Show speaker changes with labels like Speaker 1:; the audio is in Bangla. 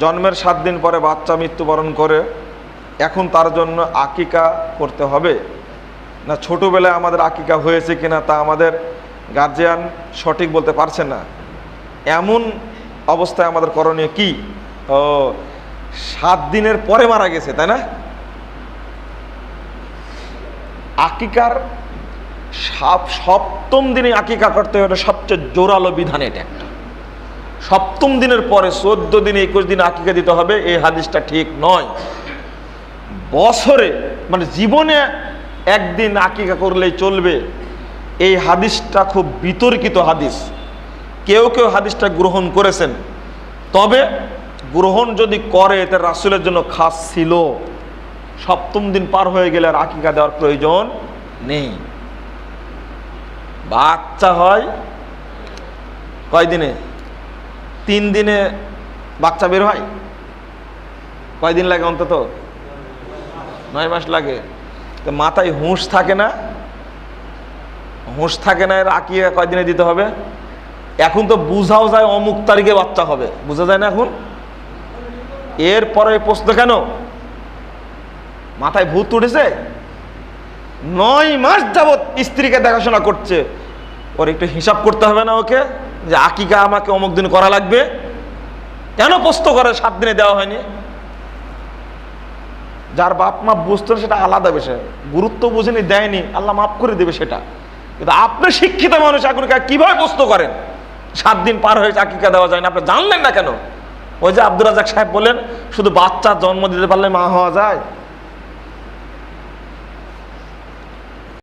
Speaker 1: জন্মের সাত দিন পরে বাচ্চা মৃত্যুবরণ করে এখন তার জন্য আকিকা করতে হবে। না, ছোটোবেলায় আমাদের আকিকা হয়েছে কিনা তা আমাদের গার্জিয়ান সঠিক বলতে পারছে না। এমন অবস্থায় আমাদের করণীয় কি? ও সাত দিনের পরে মারা গেছে, তাই না? আকিকার সাপ- সপ্তম দিনে আকিকা করতে হবে সবচেয়ে জোরালো বিধান এটা একটা। সপ্তম দিনের পরে চোদ্দ দিনে একুশ দিন আকিকা দিতে হবে, এই হাদিসটা ঠিক নয়। বছরে মানে জীবনে একদিন আকিকা করলেই চলবে। এই হাদিসটা খুব বিতর্কিত হাদিস। কেউ কেউ হাদিসটা গ্রহণ করেছেন। তবে গ্রহণ যদি করে, এতে রাসুলের জন্য খাস ছিল। সপ্তম দিন পার হয়ে গেলে আর আকিকা দেওয়ার প্রয়োজন নেই। বাচ্চা হয় কয় দিনে তিন দিনে বাচ্চা বের হয়? কয়দিন লাগে অন্তত? নয় মাস লাগে। তো মাথায় হুঁশ থাকে না? হুঁশ থাকে না এর আকিয়া কয়দিনে দিতে হবে? এখন তো বুঝাও যায় অমুক তারিখে বাচ্চা হবে। বোঝা যায় না এখন? এরপরে এই প্রশ্ন কেন? মাথায় ভূত উঠেছে? নয় মাস যাবৎ স্ত্রীকে দেখাশোনা করছে। ওর একটু হিসাব করতে হবে না ওকে? যে আকিকা আমাকে অমুক দিন করা লাগবে? কেন প্রশ্ন করে সাত দিনে দেওয়া হয়নি? যার বাপ মা বুঝতো সেটা আলাদা বিষয়। গুরুত্ব বুঝেনি, দেয়নি। আল্লাহ মাফ করে দেবে সেটা। কিন্তু আপনি শিক্ষিত মানুষ এখন কীভাবে প্রশ্ন করেন? সাত দিন পার হয়ে আকিকা দেওয়া যায় না। আপনি জানলেন না কেন? ওই যে আব্দুল রাজাক সাহেব বলেন শুধু বাচ্চা জন্ম দিতে পারলে মা হওয়া যায়।